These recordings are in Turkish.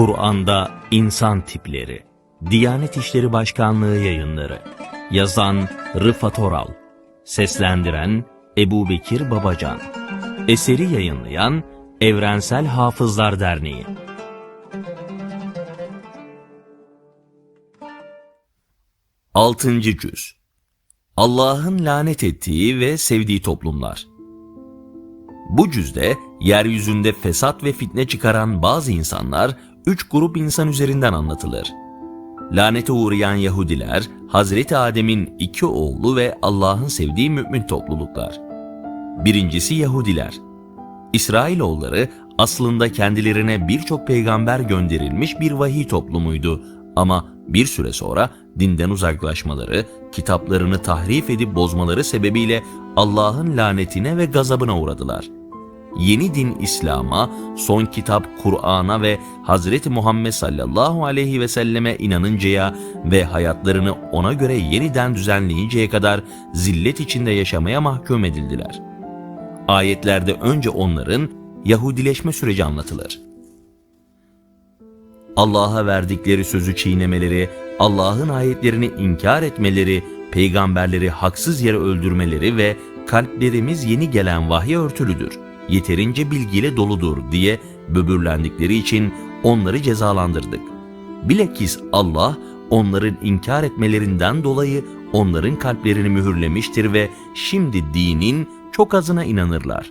Kur'an'da insan tipleri. Diyanet İşleri Başkanlığı yayınları. Yazan Rıfat Oral. Seslendiren Ebu Bekir Babacan. Eseri yayınlayan Evrensel Hafızlar Derneği. Altıncı Cüz Allah'ın lanet ettiği ve sevdiği toplumlar. Bu cüzde yeryüzünde fesat ve fitne çıkaran bazı insanlar üç grup insan üzerinden anlatılır. Lanete uğrayan Yahudiler, Hazreti Adem'in iki oğlu ve Allah'ın sevdiği mümin topluluklar. Birincisi Yahudiler. İsrailoğulları aslında kendilerine birçok peygamber gönderilmiş bir vahiy toplumuydu ama bir süre sonra dinden uzaklaşmaları, kitaplarını tahrif edip bozmaları sebebiyle Allah'ın lanetine ve gazabına uğradılar. Yeni din İslam'a, son kitap Kur'an'a ve Hazreti Muhammed sallallahu aleyhi ve selleme inanıncaya ve hayatlarını ona göre yeniden düzenleyinceye kadar zillet içinde yaşamaya mahkum edildiler. Ayetlerde önce onların Yahudileşme süreci anlatılır. Allah'a verdikleri sözü çiğnemeleri, Allah'ın ayetlerini inkar etmeleri, peygamberleri haksız yere öldürmeleri ve kalplerimiz yeni gelen vahye örtülüdür, yeterince bilgiyle doludur diye böbürlendikleri için onları cezalandırdık. Bilakis Allah onların inkar etmelerinden dolayı onların kalplerini mühürlemiştir ve şimdi dinin çok azına inanırlar.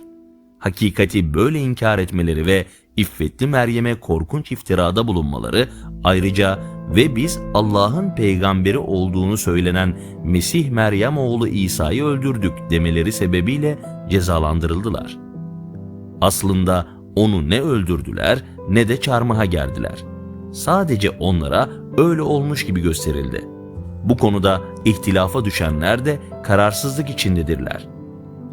Hakikati böyle inkar etmeleri ve İffetli Meryem'e korkunç iftirada bulunmaları ayrıca ve biz Allah'ın peygamberi olduğunu söylenen Mesih Meryem oğlu İsa'yı öldürdük demeleri sebebiyle cezalandırıldılar. Aslında onu ne öldürdüler ne de çarmıha gerdiler. Sadece onlara öyle olmuş gibi gösterildi. Bu konuda ihtilafa düşenler de kararsızlık içindedirler.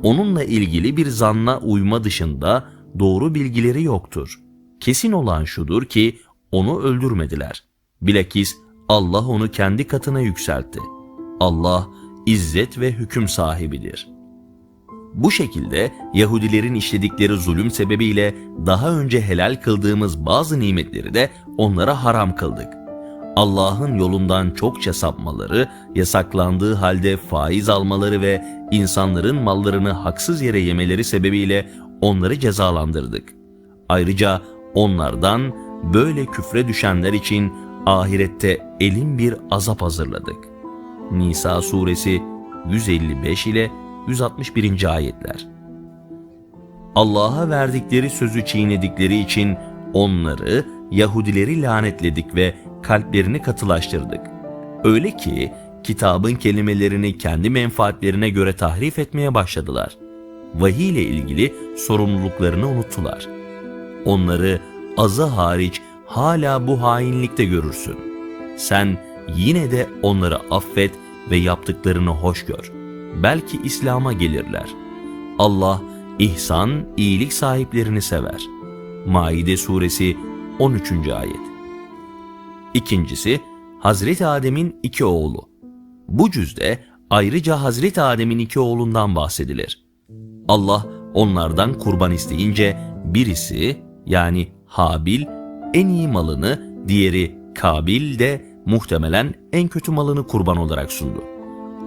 Onunla ilgili bir zanna uyma dışında doğru bilgileri yoktur. Kesin olan şudur ki onu öldürmediler. Bilakis Allah onu kendi katına yükseltti. Allah izzet ve hüküm sahibidir. Bu şekilde Yahudilerin işledikleri zulüm sebebiyle daha önce helal kıldığımız bazı nimetleri de onlara haram kıldık. Allah'ın yolundan çokça sapmaları, yasaklandığı halde faiz almaları ve insanların mallarını haksız yere yemeleri sebebiyle onları cezalandırdık. Ayrıca onlardan böyle küfre düşenler için ahirette elin bir azap hazırladık. Nisa suresi 155 ile 161. ayetler. Allah'a verdikleri sözü çiğnedikleri için onları Yahudileri lanetledik ve kalplerini katılaştırdık. Öyle ki kitabın kelimelerini kendi menfaatlerine göre tahrif etmeye başladılar. Vahiy ile ilgili sorumluluklarını unuttular. Onları azı hariç hala bu hainlikte görürsün. Sen yine de onları affet ve yaptıklarını hoş gör. Belki İslam'a gelirler. Allah ihsan, iyilik sahiplerini sever. Maide suresi 13. ayet. İkincisi, Hazreti Adem'in iki oğlu. Bu cüzde ayrıca Hazreti Adem'in iki oğlundan bahsedilir. Allah onlardan kurban isteyince birisi yani Habil en iyi malını, diğeri Kabil de muhtemelen en kötü malını kurban olarak sundu.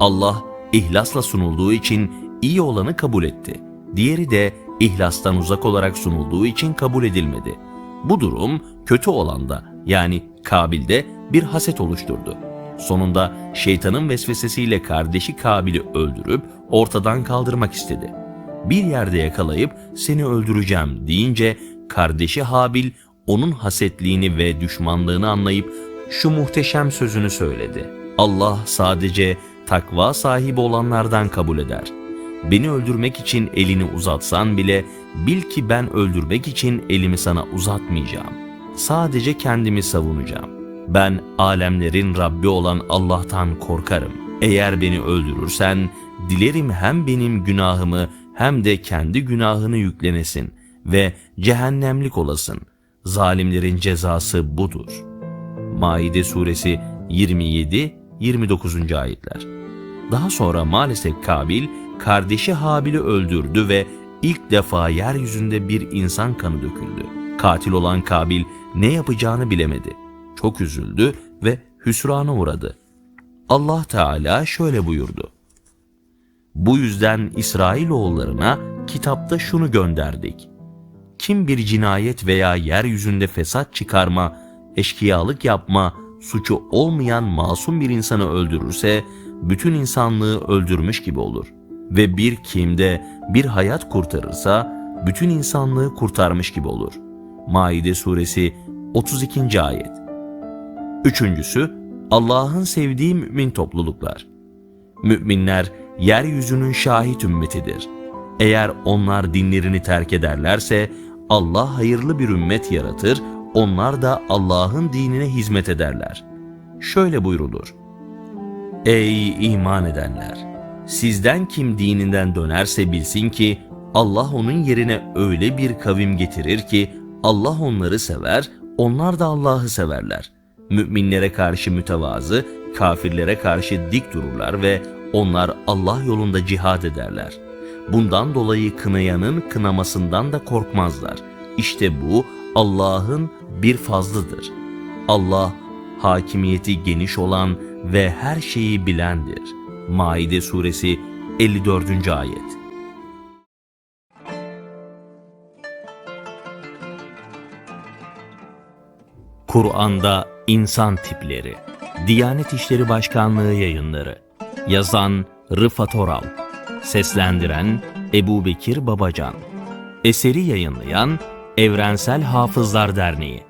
Allah ihlasla sunulduğu için iyi olanı kabul etti. Diğeri de ihlastan uzak olarak sunulduğu için kabul edilmedi. Bu durum kötü olanda yani Kabil'de bir haset oluşturdu. Sonunda şeytanın vesvesesiyle kardeşi Kabil'i öldürüp ortadan kaldırmak istedi. Bir yerde yakalayıp seni öldüreceğim deyince kardeşi Habil onun hasetliğini ve düşmanlığını anlayıp şu muhteşem sözünü söyledi. Allah sadece takva sahibi olanlardan kabul eder. Beni öldürmek için elini uzatsan bile bil ki ben öldürmek için elimi sana uzatmayacağım. Sadece kendimi savunacağım. Ben alemlerin Rabbi olan Allah'tan korkarım. Eğer beni öldürürsen dilerim hem benim günahımı hem de kendi günahını yüklenesin ve cehennemlik olasın. Zalimlerin cezası budur. Maide suresi 27-29. ayetler. Daha sonra maalesef Kabil kardeşi Habil'i öldürdü ve ilk defa yeryüzünde bir insan kanı döküldü. Katil olan Kabil ne yapacağını bilemedi. Çok üzüldü ve hüsrana uğradı. Allah Teala şöyle buyurdu. Bu yüzden İsrailoğullarına kitapta şunu gönderdik. Kim bir cinayet veya yeryüzünde fesat çıkarma, eşkıyalık yapma, suçu olmayan masum bir insanı öldürürse, bütün insanlığı öldürmüş gibi olur. Ve bir kimde bir hayat kurtarırsa, bütün insanlığı kurtarmış gibi olur. Maide suresi 32. ayet. Üçüncüsü, Allah'ın sevdiği mümin topluluklar. Müminler yeryüzünün şahit ümmetidir. Eğer onlar dinlerini terk ederlerse Allah hayırlı bir ümmet yaratır, onlar da Allah'ın dinine hizmet ederler. Şöyle buyrulur. Ey iman edenler! Sizden kim dininden dönerse bilsin ki Allah onun yerine öyle bir kavim getirir ki Allah onları sever, onlar da Allah'ı severler. Müminlere karşı mütevazı, kafirlere karşı dik dururlar ve onlar Allah yolunda cihad ederler. Bundan dolayı kınayanın kınamasından da korkmazlar. İşte bu Allah'ın bir fazlıdır. Allah hakimiyeti geniş olan ve her şeyi bilendir. Maide suresi 54. ayet. Kur'an'da insan tipleri. Diyanet İşleri Başkanlığı yayınları. Yazan Rıfat Oral. Seslendiren Ebu Bekir Babacan. Eseri yayınlayan Evrensel Hafızlar Derneği.